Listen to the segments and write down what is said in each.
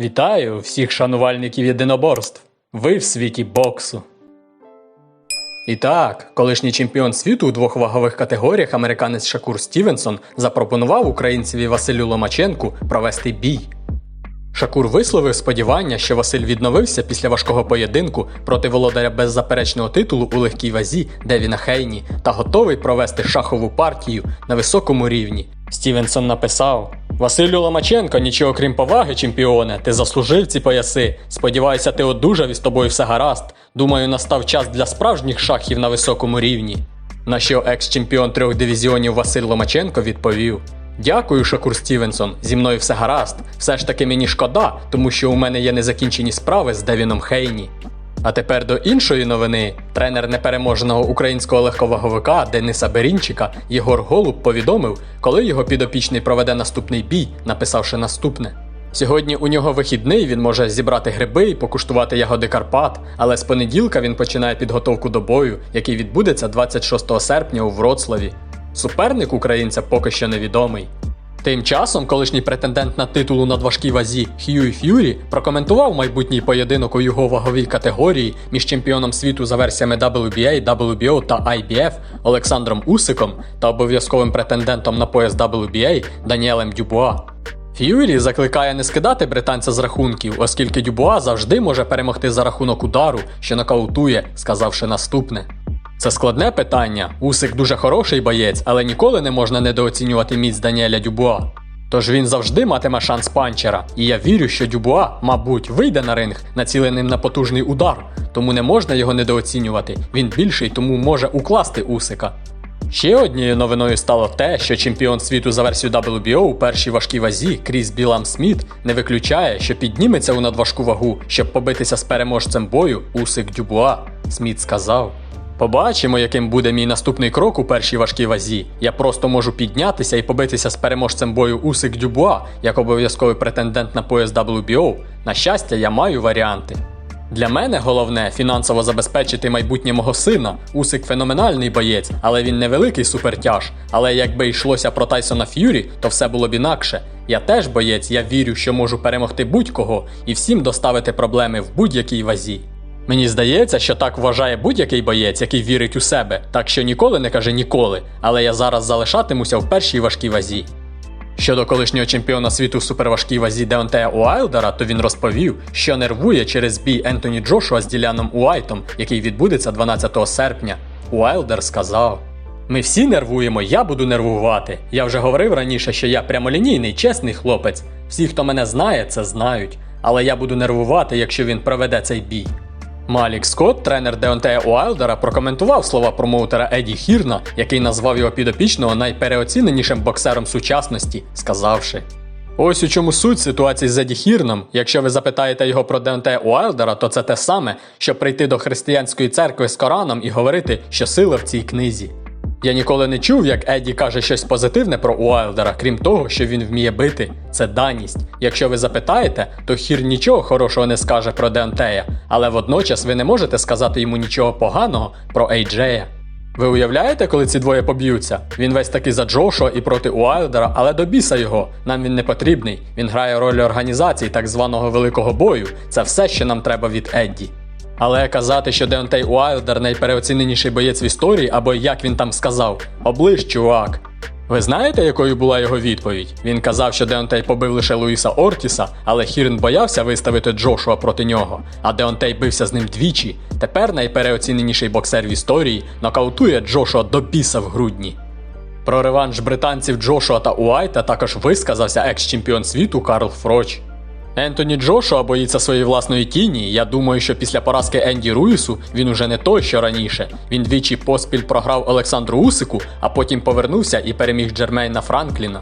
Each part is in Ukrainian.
Вітаю всіх шанувальників єдиноборств. Ви в світі боксу. І так, колишній чемпіон світу у двох вагових категоріях американець Шакур Стівенсон запропонував українцеві Василю Ломаченку провести бій. Шакур висловив сподівання, що Василь відновився після важкого поєдинку проти володаря беззаперечного титулу у легкій вазі Девіна Хейні та готовий провести шахову партію на високому рівні. Стівенсон написав: Василю Ломаченко, нічого крім поваги, чемпіоне, ти заслужив ці пояси. Сподіваюся, ти одужав і з тобою все гаразд. Думаю, настав час для справжніх шахів на високому рівні. На що екс-чемпіон трьох дивізіонів Василь Ломаченко відповів: Дякую, Шакур Стівенсон. Зі мною все гаразд. Все ж таки мені шкода, тому що у мене є незакінчені справи з Девіном Хейні. А тепер до іншої новини. Тренер непереможеного українського легковаговика Дениса Берінчика Єгор Голуб повідомив, коли його підопічний проведе наступний бій, написавши наступне. Сьогодні у нього вихідний, він може зібрати гриби і покуштувати ягоди Карпат, але з понеділка він починає підготовку до бою, який відбудеться 26 серпня у Вроцлаві. Суперник українця поки що невідомий. Тим часом колишній претендент на титул у надважкій вазі Хьюі Ф'юрі прокоментував майбутній поєдинок у його ваговій категорії між чемпіоном світу за версіями WBA, WBO та IBF Олександром Усиком та обов'язковим претендентом на пояс WBA Даніелем Дюбуа. Ф'юрі закликає не скидати британця з рахунків, оскільки Дюбуа завжди може перемогти за рахунок удару, що нокаутує, сказавши наступне. Це складне питання. Усик дуже хороший боєць, але ніколи не можна недооцінювати міць Даніеля Дюбуа. Тож він завжди матиме шанс панчера, і я вірю, що Дюбуа, мабуть, вийде на ринг, націленим на потужний удар, тому не можна його недооцінювати. Він більший, тому може укласти Усика. Ще однією новиною стало те, що чемпіон світу за версією WBO у першій важкій вазі Кріс Білам Сміт не виключає, що підніметься у надважку вагу, щоб побитися з переможцем бою Усик Дюбуа. Сміт сказав. Побачимо, яким буде мій наступний крок у першій важкій вазі. Я просто можу піднятися і побитися з переможцем бою Усик Дюбуа як обов'язковий претендент на пояс WBO. На щастя, я маю варіанти. Для мене головне фінансово забезпечити майбутнє мого сина. Усик феноменальний боєць, але він невеликий супертяж. Але якби йшлося про Тайсона Ф'юрі, то все було б інакше. Я теж боєць, я вірю, що можу перемогти будь-кого і всім доставити проблеми в будь-якій вазі. Мені здається, що так вважає будь-який боєць, який вірить у себе, так що ніколи не каже ніколи, але я зараз залишатимуся в першій важкій вазі. Щодо колишнього чемпіона світу в суперважкій вазі Деонтея Уайлдера, то він розповів, що нервує через бій Ентоні Джошуа з Діляном Уайтом, який відбудеться 12 серпня. Уайлдер сказав: Ми всі нервуємо, я буду нервувати. Я вже говорив раніше, що я прямолінійний, чесний хлопець. Всі, хто мене знає, це знають. Але я буду нервувати, якщо він проведе цей бій. Малік Скотт, тренер Деонтея Уайлдера, прокоментував слова промоутера Еді Хірна, який назвав його підопічного найпереоціненішим боксером сучасності, сказавши. Ось у чому суть ситуації з Еді Хірном. Якщо ви запитаєте його про Деонтея Уайлдера, то це те саме, що прийти до християнської церкви з Кораном і говорити, що сила в цій книзі. Я ніколи не чув, як Еді каже щось позитивне про Уайлдера, крім того, що він вміє бити. Це даність. Якщо ви запитаєте, то хір нічого хорошого не скаже про Деонтея, але водночас ви не можете сказати йому нічого поганого про Ейджея. Ви уявляєте, коли ці двоє поб'ються? Він весь таки за Джошуа і проти Уайлдера, але до біса його. Нам він не потрібний. Він грає роль організації так званого великого бою. Це все, що нам треба від Едді. Але казати, що Деонтей Уайлдер найпереоціненіший боєць в історії, або як він там сказав, оближ, чувак. Ви знаєте, якою була його відповідь? Він казав, що Деонтей побив лише Луїса Ортіса, але Хірн боявся виставити Джошуа проти нього, а Деонтей бився з ним двічі. Тепер найпереоціненіший боксер в історії нокаутує Джошуа до біса в грудні. Про реванш британців Джошуа та Уайта також висказався екс-чемпіон світу Карл Фроч. Ентоні Джошуа боїться своєї власної тіні. Я думаю, що після поразки Енді Руїсу він уже не той, що раніше. Він двічі поспіль програв Олександру Усику, а потім повернувся і переміг Джермейна Франкліна.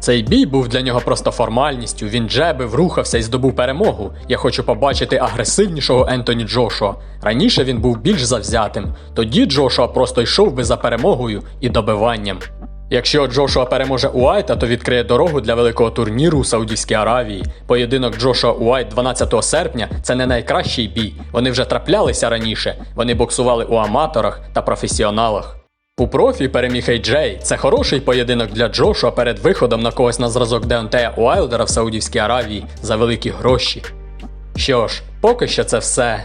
Цей бій був для нього просто формальністю. Він джебив, рухався і здобув перемогу. Я хочу побачити агресивнішого Ентоні Джошуа. Раніше він був більш завзятим. Тоді Джошуа просто йшов би за перемогою і добиванням. Якщо Джошуа переможе Уайта, то відкриє дорогу для великого турніру у Саудівській Аравії. Поєдинок Джошуа Уайт 12 серпня це не найкращий бій. Вони вже траплялися раніше. Вони боксували у аматорах та професіоналах. У профі переміг AJ. Це хороший поєдинок для Джошуа перед виходом на когось на зразок Деонтея Уайлдера в Саудівській Аравії за великі гроші. Що ж, поки що це все.